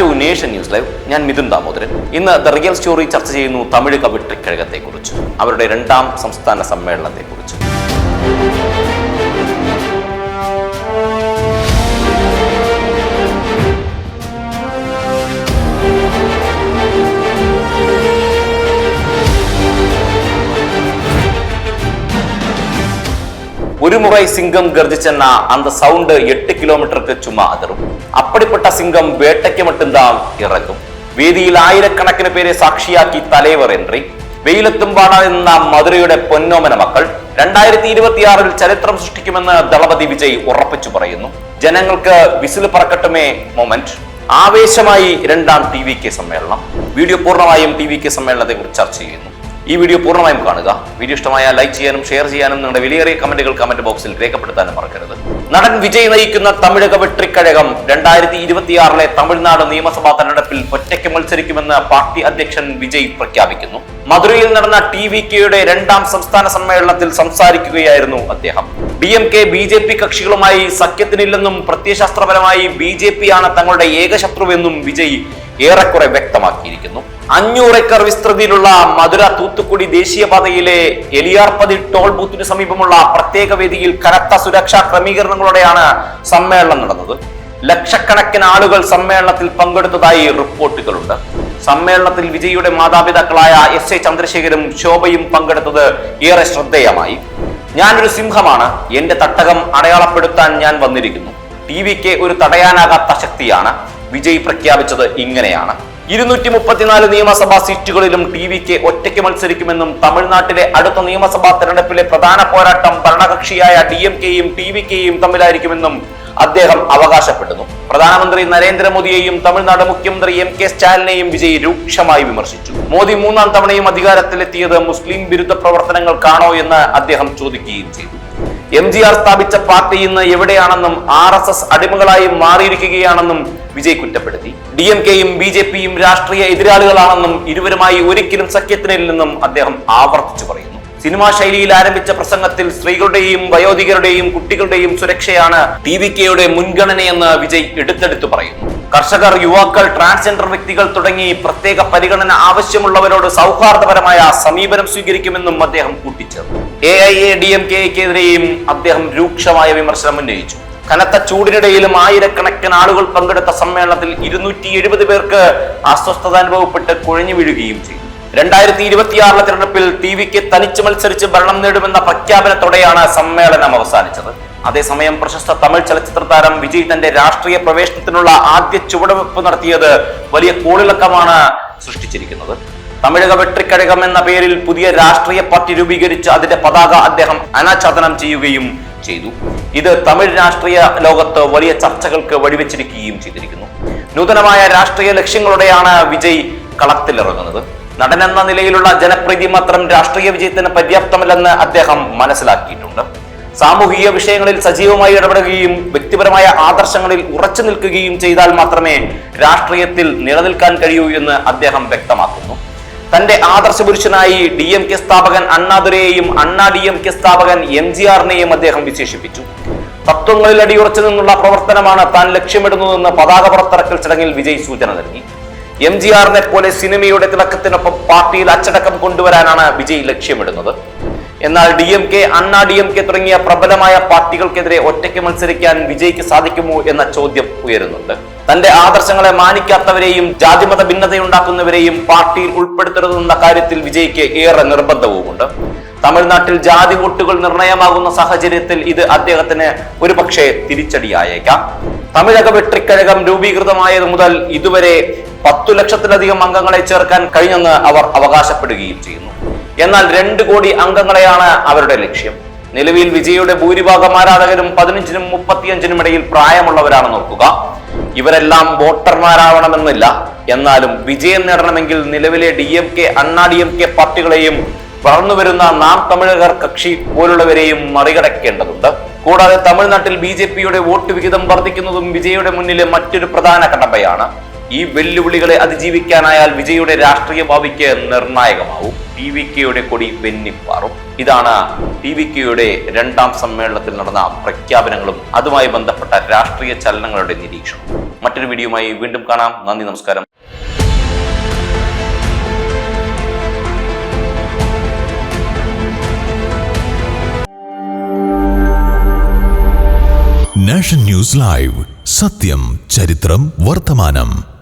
To nation news live ഞാൻ മിഥുൻ ദാമോദരൻ. ഇന്ന് the real story ചർച്ച ചെയ്യുന്നു തമിഴ് കവിട്രി കഴകത്തെക്കുറിച്ച് അവരുടെ രണ്ടാം സംസ്ഥാന സമ്മേളനത്തെക്കുറിച്ച്. ഒരു മുറ സിംഗം ഗർജിച്ചെന്ന അന്ത സൗണ്ട് എട്ട് കിലോമീറ്റർക്ക് ചുമ അതിറും അപ്പടിപ്പെട്ട സിംഗം വേട്ടയ്ക്ക് മട്ടുന്താം ഇറങ്ങും വേദിയിൽ ആയിരക്കണക്കിന് പേരെ സാക്ഷിയാക്കി തലൈവർ എൻട്രി. വെയിലെത്തും എന്ന മധുരയുടെ പൊന്നോമന മക്കൾ രണ്ടായിരത്തി ഇരുപത്തിയാറിൽ ചരിത്രം സൃഷ്ടിക്കുമെന്ന് ദളപതി വിജയ് ഉറപ്പിച്ചു പറയുന്നു. ജനങ്ങൾക്ക് വിസിൽ പറക്കട്ടുമേ മൊമെന്റ്. ആവേശമായി രണ്ടാം ടി വി കെ സമ്മേളനം. വീഡിയോ പൂർണമായും ടി വി കെ സമ്മേളനത്തെ കുറിച്ച് ചർച്ച ചെയ്യുന്നു. ഈ വീഡിയോ പൂർണമായും കാണുക. വീഡിയോ ഇഷ്ടമായ ലൈക്ക് ചെയ്യാനും ഷെയർ ചെയ്യാനും നിങ്ങളുടെ വിലയേറിയ കമന്റുകൾ കമന്റ് ബോക്സിൽ രേഖപ്പെടുത്താനും മറക്കരുത്. നടൻ വിജയ് നയിക്കുന്ന തമിഴക വെട്രിക്കഴകം രണ്ടായിരത്തി ഇരുപത്തിയാറിലെ തമിഴ്നാട് നിയമസഭാ തെരഞ്ഞെടുപ്പിൽ ഒറ്റയ്ക്ക് മത്സരിക്കുമെന്ന് പാർട്ടി അധ്യക്ഷൻ വിജയ് പ്രഖ്യാപിക്കുന്നു. മധുരയിൽ നടന്ന ടി വി കെയുടെ രണ്ടാം സംസ്ഥാന സമ്മേളനത്തിൽ സംസാരിക്കുകയായിരുന്നു അദ്ദേഹം. D M K B J P കക്ഷികളുമായി സഖ്യത്തിനില്ലെന്നും പ്രത്യയശാസ്ത്രപരമായി ബി ജെ പി ആണ് തങ്ങളുടെ ഏകശത്രുവെന്നും വിജയ് ഏറെക്കുറെ വ്യക്തമാക്കിയിരിക്കുന്നു. അഞ്ഞൂറ് ഏക്കർ വിസ്തൃതിയിലുള്ള മധുര തൂത്തുക്കുടി ദേശീയപാതയിലെ എലിയാർപ്പതി ടോൾ ബൂത്തിന് സമീപമുള്ള പ്രത്യേക വേദിയിൽ കനത്ത സുരക്ഷാ ക്രമീകരണങ്ങളോടെയാണ് സമ്മേളനം നടന്നത്. ലക്ഷക്കണക്കിന് ആളുകൾ സമ്മേളനത്തിൽ പങ്കെടുത്തതായി റിപ്പോർട്ടുകളുണ്ട്. സമ്മേളനത്തിൽ വിജയിയുടെ മാതാപിതാക്കളായ എസ് എ ചന്ദ്രശേഖരും ശോഭയും പങ്കെടുത്തത് ഏറെ ശ്രദ്ധേയമായി. ഞാനൊരു സിംഹമാണ്. എന്റെ തട്ടകം അടയാളപ്പെടുത്താൻ ഞാൻ വന്നിരിക്കുന്നു. ടി വിക്ക് ഒരു തടയാനാകാത്ത ശക്തിയാണ്. വിജയ് പ്രഖ്യാപിച്ചത് ഇങ്ങനെയാണ്. ഇരുന്നൂറ്റി മുപ്പത്തിനാല് നിയമസഭാ സീറ്റുകളിലും ടി വിക്ക് ഒറ്റയ്ക്ക് മത്സരിക്കുമെന്നും തമിഴ്നാട്ടിലെ അടുത്ത നിയമസഭാ തെരഞ്ഞെടുപ്പിലെ പ്രധാന പോരാട്ടം ഭരണകക്ഷിയായ ഡി എം കെയും ടി വി കെയും തമ്മിലായിരിക്കുമെന്നും അദ്ദേഹം അവകാശപ്പെടുന്നു. പ്രധാനമന്ത്രി നരേന്ദ്രമോദിയെയും തമിഴ്നാട് മുഖ്യമന്ത്രി എം കെ സ്റ്റാലിനെയും വിജയ് രൂക്ഷമായി വിമർശിച്ചു. മോദി മൂന്നാം തവണയും അധികാരത്തിലെത്തിയത് മുസ്ലിം വിരുദ്ധ പ്രവർത്തനങ്ങൾക്കാണോ എന്ന് അദ്ദേഹം ചോദിക്കുകയും ചെയ്തു. എം ജി ആർ സ്ഥാപിച്ച പാർട്ടി ഇന്ന് എവിടെയാണെന്നും ആർ എസ് എസ് അടിമകളായി മാറിയിരിക്കുകയാണെന്നും വിജയ് കുറ്റപ്പെടുത്തി. ഡി എം കെയും ബി ജെ പിയും രാഷ്ട്രീയ എതിരാളികളാണെന്നും ഇരുവരുമായി ഒരിക്കലും സഖ്യത്തിനില്ലെന്നും അദ്ദേഹം ആവർത്തിച്ചു പറയുന്നു. സിനിമാ ശൈലിയിൽ ആരംഭിച്ച പ്രസംഗത്തിൽ സ്ത്രീകളുടെയും വയോധികരുടെയും കുട്ടികളുടെയും സുരക്ഷയാണ് ടി വി കെയുടെ മുൻഗണനയെന്ന് വിജയ് എടുത്തെടുത്തു പറയുന്നു. കർഷകർ യുവാക്കൾ ട്രാൻസ്ജെൻഡർ വ്യക്തികൾ തുടങ്ങി പ്രത്യേക പരിഗണന ആവശ്യമുള്ളവരോട് സൗഹാർദ്ദപരമായ സമീപനം സ്വീകരിക്കുമെന്നും അദ്ദേഹം കൂട്ടിച്ചേർത്തു. A I A D M കെക്കെതിരെയും അദ്ദേഹം രൂക്ഷമായ വിമർശനം ഉന്നയിച്ചു. കനത്ത ചൂടിനിടയിലും ആയിരക്കണക്കിന് ആളുകൾ പങ്കെടുത്ത സമ്മേളനത്തിൽ ഇരുന്നൂറ്റി എഴുപത് പേർക്ക് അസ്വസ്ഥത അനുഭവപ്പെട്ട് കുഴഞ്ഞു വീഴുകയും ചെയ്തു. രണ്ടായിരത്തി ഇരുപത്തിയാറിലെ തിരഞ്ഞെടുപ്പിൽ ടി വിക്ക് തനിച്ച് മത്സരിച്ച് ഭരണം നേടുമെന്ന പ്രഖ്യാപനത്തോടെയാണ് സമ്മേളനം അവസാനിച്ചത്. അതേസമയം പ്രശസ്ത തമിഴ് ചലച്ചിത്ര താരം വിജയ് തന്റെ രാഷ്ട്രീയ പ്രവേശനത്തിനുള്ള ആദ്യ ചുവടുവെപ്പ് നടത്തിയത് വലിയ കോളിളക്കമാണ് സൃഷ്ടിച്ചിരിക്കുന്നത്. തമിഴക വെട്രിക്കഴകം എന്ന പേരിൽ പുതിയ രാഷ്ട്രീയ പാർട്ടി രൂപീകരിച്ച് അതിന്റെ പതാക അദ്ദേഹം അനാച്ഛാദനം ചെയ്യുകയും ചെയ്തു. ഇത് തമിഴ് രാഷ്ട്രീയ ലോകത്ത് വലിയ ചർച്ചകൾക്ക് വഴിവെച്ചിരിക്കുകയും ചെയ്തിരിക്കുന്നു. നൂതനമായ രാഷ്ട്രീയ ലക്ഷ്യങ്ങളോടെയാണ് വിജയ് കളത്തിലിറങ്ങുന്നത്. നടൻ എന്ന നിലയിലുള്ള ജനപ്രീതി മാത്രം രാഷ്ട്രീയ വിജയത്തിന് പര്യാപ്തമല്ലെന്ന് അദ്ദേഹം മനസ്സിലാക്കിയിട്ടുണ്ട്. സാമൂഹിക വിഷയങ്ങളിൽ സജീവമായി ഇടപെടുകയും വ്യക്തിപരമായ ആദർശങ്ങളിൽ ഉറച്ചു നിൽക്കുകയും ചെയ്താൽ മാത്രമേ രാഷ്ട്രീയത്തിൽ നിലനിൽക്കാൻ കഴിയൂ എന്ന് അദ്ദേഹം വ്യക്തമാക്കുന്നു. ആദർശ പുരുഷനായി ഡി എം കെ സ്ഥാപകൻ അണ്ണാദുരയെയും അണ്ണാ ഡി എം കെ സ്ഥാപകൻ എം ജി ആറിനെയും അദ്ദേഹം വിശേഷിപ്പിച്ചു. തത്വങ്ങളിൽ അടിയുറച്ചു നിന്നുള്ള പ്രവർത്തനമാണ് താൻ ലക്ഷ്യമിടുന്നതെന്ന് പതാക പുറത്തിറക്കൽ ചടങ്ങിൽ വിജയ് സൂചന നൽകി. എം ജി ആറിനെ പോലെ സിനിമയുടെ തിളക്കത്തിനൊപ്പം പാർട്ടിയിൽ അച്ചടക്കം കൊണ്ടുവരാനാണ് വിജയ് ലക്ഷ്യമിടുന്നത്. എന്നാൽ D M K Anna D M K തുടങ്ങിയ പ്രബലമായ പാർട്ടികൾക്കെതിരെ ഒറ്റയ്ക്ക് മത്സരിക്കാൻ വിജയ്ക്ക് സാധിക്കുമോ എന്ന ചോദ്യം ഉയരുന്നുണ്ട്. തന്റെ ആദർശങ്ങളെ മാനിക്കാത്തവരെയും ജാതിമത ഭിന്നതയുണ്ടാക്കുന്നവരെയും പാർട്ടിയിൽ ഉൾപ്പെടുത്തരുതെന്ന കാര്യത്തിൽ വിജയ്ക്ക് ഏറെ നിർബന്ധവുമുണ്ട്. തമിഴ്നാട്ടിൽ ജാതി വോട്ടുകൾ നിർണയമാകുന്ന സാഹചര്യത്തിൽ ഇത് അദ്ദേഹത്തിന് ഒരു പക്ഷേ തിരിച്ചടിയായേക്കാം. തമിഴക വെട്രിക്കഴകം രൂപീകൃതമായത് മുതൽ ഇതുവരെ പത്തു ലക്ഷത്തിലധികം അംഗങ്ങളെ ചേർക്കാൻ കഴിഞ്ഞെന്ന് അവർ അവകാശപ്പെടുകയും ചെയ്യുന്നു. എന്നാൽ രണ്ട് കോടി അംഗങ്ങളെയാണ് അവരുടെ ലക്ഷ്യം. നിലവിൽ വിജയുടെ ഭൂരിഭാഗം ആരാധകരും പതിനഞ്ചിനും മുപ്പത്തിയഞ്ചിനും ഇടയിൽ പ്രായമുള്ളവരാണെന്ന് നോക്കുക ഇവരെല്ലാം വോട്ടർമാരാവണമെന്നില്ല. എന്നാലും വിജയം നേടണമെങ്കിൽ നിലവിലെ D M K Anna D M K പാർട്ടികളെയും വളർന്നു വരുന്ന നാം തമിഴകർ കക്ഷി പോലുള്ളവരെയും മറികടക്കേണ്ടതുണ്ട്. കൂടാതെ തമിഴ്നാട്ടിൽ ബി ജെ പിയുടെ വോട്ട് വിഹിതം വർദ്ധിക്കുന്നതും വിജയുടെ മുന്നിലെ മറ്റൊരു പ്രധാന കടമ്പയാണ് ഈ വെല്ലുവിളികളെ അതിജീവിക്കാനായാൽ വിജയുടെ രാഷ്ട്രീയ ഭാവിക്ക് നിർണായകമാവും. ടി വി കെയുടെ കൊടി വെന്നിപ്പാറും. ഇതാണ് ടി വി കെയുടെ രണ്ടാം സമ്മേളനത്തിൽ നടന്ന പ്രഖ്യാപനങ്ങളും അതുമായി ബന്ധപ്പെട്ട രാഷ്ട്രീയ ചലനങ്ങളുടെ നിരീക്ഷണം മറ്റൊരു വീഡിയോയുമായി വീണ്ടും കാണാം. നന്ദി നമസ്കാരം. Nation news live. സത്യം ചരിത്രം വർത്തമാനം.